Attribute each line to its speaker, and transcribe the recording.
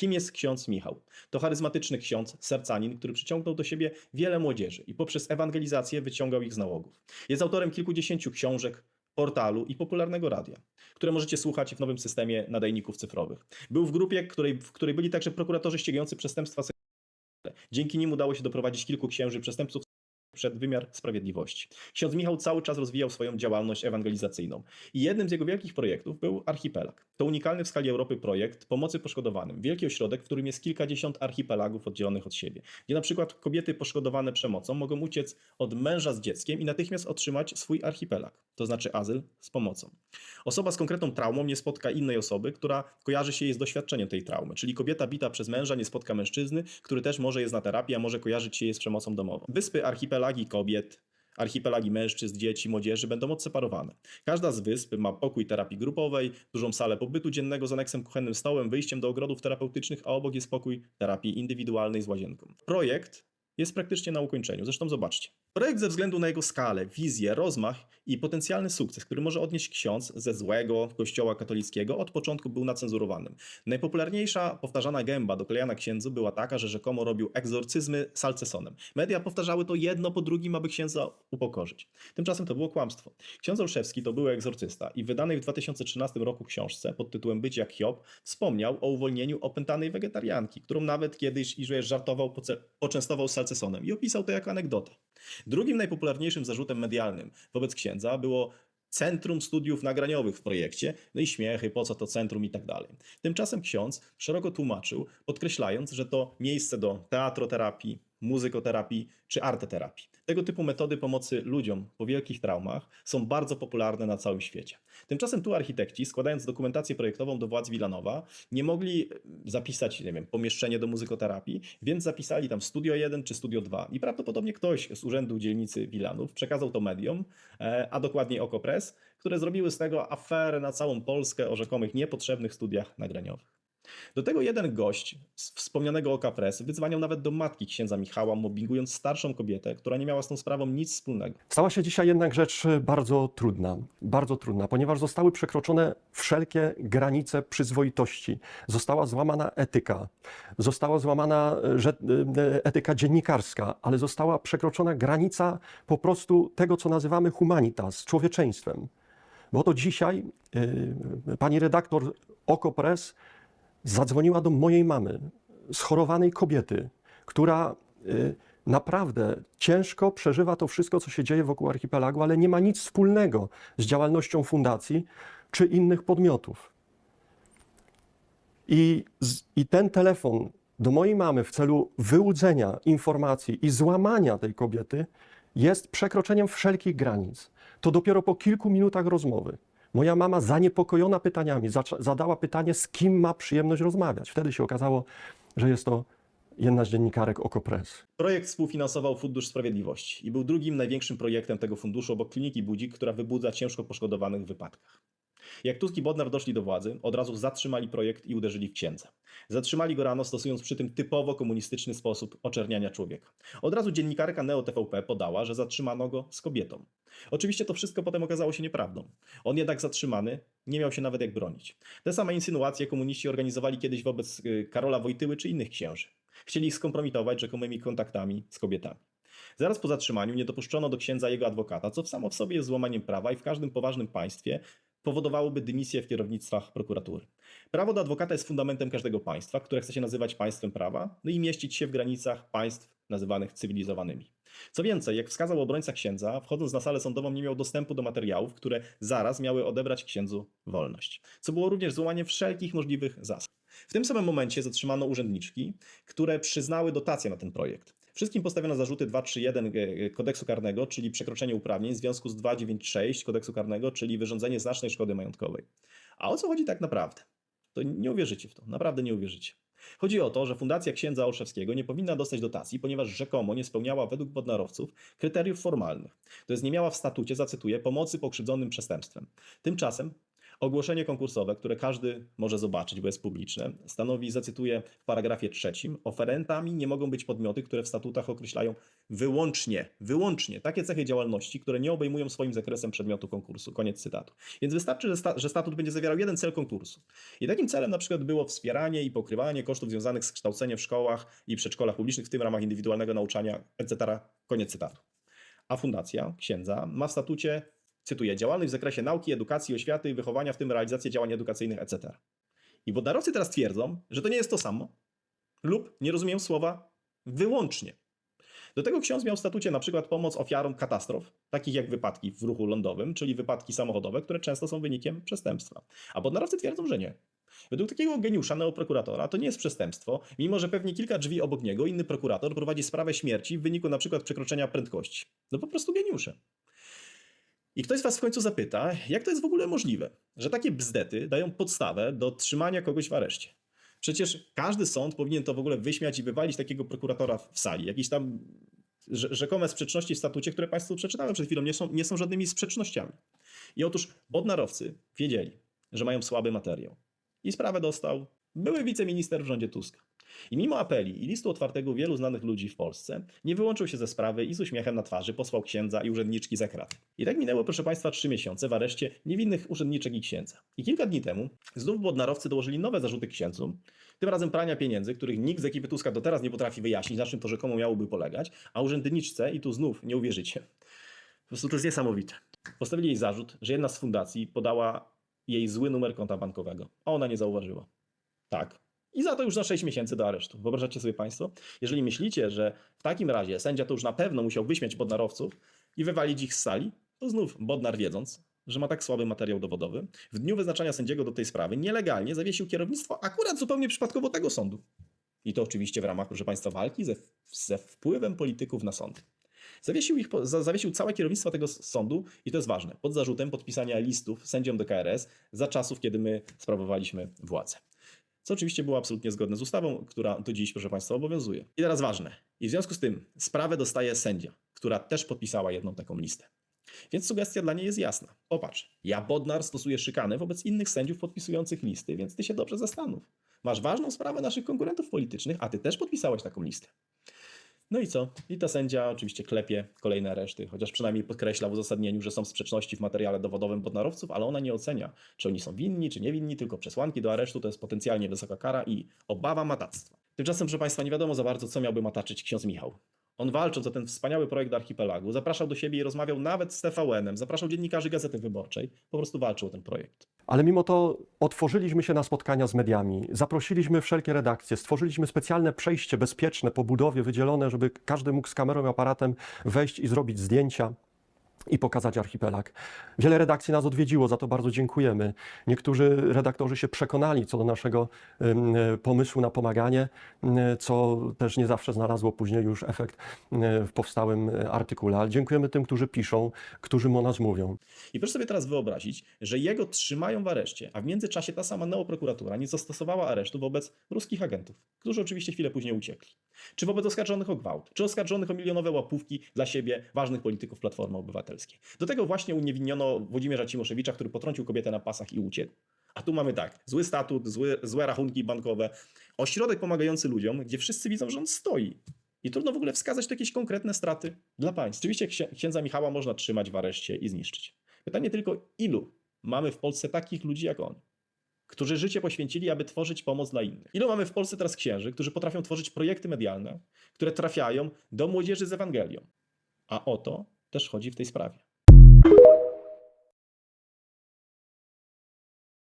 Speaker 1: Kim jest ksiądz Michał? To charyzmatyczny ksiądz, sercanin, który przyciągnął do siebie wiele młodzieży i poprzez ewangelizację wyciągał ich z nałogów. Jest autorem kilkudziesięciu książek, portalu i popularnego radia, które możecie słuchać w nowym systemie nadajników cyfrowych. Był w grupie, której, w której byli także prokuratorzy ścigający przestępstwa seksualne. Dzięki nim udało się doprowadzić kilku księży przestępców przed wymiar sprawiedliwości. Ksiądz Michał cały czas rozwijał swoją działalność ewangelizacyjną i jednym z jego wielkich projektów był Archipelag. To unikalny w skali Europy projekt pomocy poszkodowanym. Wielki ośrodek, w którym jest kilkadziesiąt archipelagów oddzielonych od siebie, gdzie na przykład kobiety poszkodowane przemocą mogą uciec od męża z dzieckiem i natychmiast otrzymać swój archipelag, to znaczy azyl z pomocą. Osoba z konkretną traumą nie spotka innej osoby, która kojarzy się jej z doświadczeniem tej traumy, czyli kobieta bita przez męża nie spotka mężczyzny, który też może jest na terapii, a może kojarzyć się jej z przemocą domową. Wyspy archipelagi kobiet, archipelagi mężczyzn, dzieci, młodzieży będą odseparowane. Każda z wysp ma pokój terapii grupowej, dużą salę pobytu dziennego z aneksem kuchennym stołem, wyjściem do ogrodów terapeutycznych, a obok jest pokój terapii indywidualnej z łazienką. Projekt jest praktycznie na ukończeniu. Zresztą zobaczcie. Projekt ze względu na jego skalę, wizję, rozmach i potencjalny sukces, który może odnieść ksiądz ze złego kościoła katolickiego, od początku był nacenzurowanym. Najpopularniejsza powtarzana gęba doklejana księdzu była taka, że rzekomo robił egzorcyzmy salcesonem. Media powtarzały to jedno po drugim, aby księdza upokorzyć. Tymczasem to było kłamstwo. Ksiądz Olszewski to były egzorcysta i w wydanej w 2013 roku książce pod tytułem Być jak Hiob wspomniał o uwolnieniu opętanej wegetarianki, którą nawet kiedyś i żartował, poczęstował salcesonem i opisał to jako anegdotę. Drugim najpopularniejszym zarzutem medialnym wobec księdza było Centrum Studiów Nagraniowych w projekcie, no i śmiechy, po co to centrum i tak dalej. Tymczasem ksiądz szeroko tłumaczył, podkreślając, że to miejsce do teatroterapii, muzykoterapii czy arteterapii. Tego typu metody pomocy ludziom po wielkich traumach są bardzo popularne na całym świecie. Tymczasem tu architekci, składając dokumentację projektową do władz Wilanowa, nie mogli zapisać, nie wiem, pomieszczenie do muzykoterapii, więc zapisali tam Studio 1 czy Studio 2. I prawdopodobnie ktoś z urzędu dzielnicy Wilanów przekazał to mediom, e, a dokładniej Okopres, które zrobiły z tego aferę na całą Polskę o rzekomych niepotrzebnych studiach nagraniowych. Do tego jeden gość z wspomnianego Oka Press wyzwaniał nawet do matki księdza Michała, mobbingując starszą kobietę, która nie miała z tą sprawą nic wspólnego.
Speaker 2: Stała się dzisiaj jednak rzecz bardzo trudna, bardzo trudna, ponieważ zostały przekroczone wszelkie granice przyzwoitości. Została złamana etyka, została złamana e, e, etyka dziennikarska, ale została przekroczona granica po prostu tego, co nazywamy humanitas, człowieczeństwem. Bo to dzisiaj e, pani redaktor Okopres zadzwoniła do mojej mamy, schorowanej kobiety, która y, naprawdę ciężko przeżywa to wszystko, co się dzieje wokół archipelagu, ale nie ma nic wspólnego z działalnością fundacji czy innych podmiotów. I, I ten telefon do mojej mamy w celu wyłudzenia informacji i złamania tej kobiety jest przekroczeniem wszelkich granic. To dopiero po kilku minutach rozmowy. Moja mama, zaniepokojona pytaniami, zadała pytanie, z kim ma przyjemność rozmawiać. Wtedy się okazało, że jest to jedna z dziennikarek Okopres.
Speaker 1: Projekt współfinansował Fundusz Sprawiedliwości i był drugim największym projektem tego funduszu obok kliniki Budzik, która wybudza ciężko poszkodowanych w wypadkach. Jak Tusk i Bodnar doszli do władzy, od razu zatrzymali projekt i uderzyli w księdza. Zatrzymali go rano, stosując przy tym typowo komunistyczny sposób oczerniania człowieka. Od razu dziennikarka Neo TVP podała, że zatrzymano go z kobietą. Oczywiście to wszystko potem okazało się nieprawdą. On jednak zatrzymany nie miał się nawet jak bronić. Te same insynuacje komuniści organizowali kiedyś wobec y, Karola Wojtyły czy innych księży. Chcieli ich skompromitować rzekomymi kontaktami z kobietami. Zaraz po zatrzymaniu nie dopuszczono do księdza jego adwokata, co samo w sobie jest złamaniem prawa i w każdym poważnym państwie powodowałoby dymisję w kierownictwach prokuratury. Prawo do adwokata jest fundamentem każdego państwa, które chce się nazywać państwem prawa, no i mieścić się w granicach państw nazywanych cywilizowanymi. Co więcej, jak wskazał obrońca księdza, wchodząc na salę sądową nie miał dostępu do materiałów, które zaraz miały odebrać księdzu wolność, co było również złamaniem wszelkich możliwych zasad. W tym samym momencie zatrzymano urzędniczki, które przyznały dotacje na ten projekt. Wszystkim postawiono zarzuty 231 e, kodeksu karnego, czyli przekroczenie uprawnień, w związku z 296 kodeksu karnego, czyli wyrządzenie znacznej szkody majątkowej. A o co chodzi tak naprawdę? To nie uwierzycie w to, naprawdę nie uwierzycie. Chodzi o to, że Fundacja Księdza Olszewskiego nie powinna dostać dotacji, ponieważ rzekomo nie spełniała według podnarowców kryteriów formalnych. To jest nie miała w statucie, zacytuję, pomocy pokrzywdzonym przestępstwem. Tymczasem Ogłoszenie konkursowe, które każdy może zobaczyć, bo jest publiczne, stanowi, zacytuję w paragrafie trzecim, oferentami nie mogą być podmioty, które w statutach określają wyłącznie, wyłącznie takie cechy działalności, które nie obejmują swoim zakresem przedmiotu konkursu. Koniec cytatu. Więc wystarczy, że, sta, że statut będzie zawierał jeden cel konkursu. I takim celem na przykład było wspieranie i pokrywanie kosztów związanych z kształceniem w szkołach i przedszkolach publicznych, w tym ramach indywidualnego nauczania, etc. Koniec cytatu. A fundacja księdza ma w statucie, cytuję, działalność w zakresie nauki, edukacji, oświaty i wychowania, w tym realizację działań edukacyjnych, etc. I wodnarowcy teraz twierdzą, że to nie jest to samo lub nie rozumieją słowa wyłącznie. Do tego ksiądz miał w statucie na przykład pomoc ofiarom katastrof, takich jak wypadki w ruchu lądowym, czyli wypadki samochodowe, które często są wynikiem przestępstwa. A podnarowcy twierdzą, że nie. Według takiego geniusza neoprokuratora to nie jest przestępstwo, mimo że pewnie kilka drzwi obok niego inny prokurator prowadzi sprawę śmierci w wyniku na przykład przekroczenia prędkości. No po prostu geniusze. I ktoś z was w końcu zapyta, jak to jest w ogóle możliwe, że takie bzdety dają podstawę do trzymania kogoś w areszcie. Przecież każdy sąd powinien to w ogóle wyśmiać i wywalić takiego prokuratora w sali. Jakieś tam rze- rzekome sprzeczności w statucie, które Państwu przeczytałem przed chwilą, nie są, nie są żadnymi sprzecznościami. I otóż bodnarowcy wiedzieli, że mają słaby materiał. I sprawę dostał były wiceminister w rządzie Tuska. I mimo apeli i listu otwartego wielu znanych ludzi w Polsce, nie wyłączył się ze sprawy i z uśmiechem na twarzy posłał księdza i urzędniczki za kraty. I tak minęło, proszę Państwa, trzy miesiące w areszcie niewinnych urzędniczek i księdza. I kilka dni temu znów bodnarowcy dołożyli nowe zarzuty księdzu, tym razem prania pieniędzy, których nikt z ekipy Tuska do teraz nie potrafi wyjaśnić, na czym to rzekomo miałoby polegać, a urzędniczce, i tu znów nie uwierzycie, po prostu to jest niesamowite. Postawili jej zarzut, że jedna z fundacji podała jej zły numer konta bankowego, a ona nie zauważyła. Tak. I za to już na 6 miesięcy do aresztu. Wyobrażacie sobie Państwo? Jeżeli myślicie, że w takim razie sędzia to już na pewno musiał wyśmiać bodnarowców i wywalić ich z sali, to znów Bodnar wiedząc, że ma tak słaby materiał dowodowy, w dniu wyznaczania sędziego do tej sprawy nielegalnie zawiesił kierownictwo akurat zupełnie przypadkowo tego sądu. I to oczywiście w ramach, proszę Państwa, walki ze, ze wpływem polityków na sądy. Zawiesił, ich, zawiesił całe kierownictwo tego sądu i to jest ważne, pod zarzutem podpisania listów sędziom do KRS za czasów, kiedy my sprawowaliśmy władzę. Co oczywiście było absolutnie zgodne z ustawą, która do dziś, proszę Państwa, obowiązuje. I teraz ważne. I w związku z tym sprawę dostaje sędzia, która też podpisała jedną taką listę. Więc sugestia dla niej jest jasna. Popatrz, ja Bodnar stosuję szykanę wobec innych sędziów podpisujących listy, więc ty się dobrze zastanów. Masz ważną sprawę naszych konkurentów politycznych, a ty też podpisałeś taką listę. No i co? I ta sędzia oczywiście klepie kolejne reszty, chociaż przynajmniej podkreśla w uzasadnieniu, że są sprzeczności w materiale dowodowym bodnarowców, ale ona nie ocenia, czy oni są winni, czy niewinni, tylko przesłanki do aresztu to jest potencjalnie wysoka kara i obawa matactwa. Tymczasem, proszę Państwa, nie wiadomo za bardzo, co miałby mataczyć ksiądz Michał. On walcząc o ten wspaniały projekt Archipelagu, zapraszał do siebie i rozmawiał nawet z TVN-em, zapraszał dziennikarzy Gazety Wyborczej, po prostu walczył o ten projekt.
Speaker 2: Ale mimo to otworzyliśmy się na spotkania z mediami, zaprosiliśmy wszelkie redakcje, stworzyliśmy specjalne przejście bezpieczne po budowie, wydzielone, żeby każdy mógł z kamerą i aparatem wejść i zrobić zdjęcia i pokazać archipelag. Wiele redakcji nas odwiedziło, za to bardzo dziękujemy. Niektórzy redaktorzy się przekonali co do naszego e, pomysłu na pomaganie, m, co też nie zawsze znalazło później już efekt m, w powstałym e, artykule. Ale dziękujemy tym, którzy piszą, którzy o nas mówią.
Speaker 1: I proszę sobie teraz wyobrazić, że jego trzymają w areszcie, a w międzyczasie ta sama neoprokuratura nie zastosowała aresztu wobec ruskich agentów, którzy oczywiście chwilę później uciekli. Czy wobec oskarżonych o gwałt, czy oskarżonych o milionowe łapówki dla siebie ważnych polityków Platformy Obywatelskiej. Do tego właśnie uniewinniono Włodzimierza Cimoszewicza, który potrącił kobietę na pasach i uciekł. A tu mamy tak, zły statut, zły, złe rachunki bankowe, ośrodek pomagający ludziom, gdzie wszyscy widzą, że on stoi. I trudno w ogóle wskazać tu jakieś konkretne straty dla państw. Oczywiście księ- księdza Michała można trzymać w areszcie i zniszczyć. Pytanie tylko, ilu mamy w Polsce takich ludzi jak on, którzy życie poświęcili, aby tworzyć pomoc dla innych? Ilu mamy w Polsce teraz księży, którzy potrafią tworzyć projekty medialne, które trafiają do młodzieży z Ewangelią? A o to też chodzi w tej sprawie.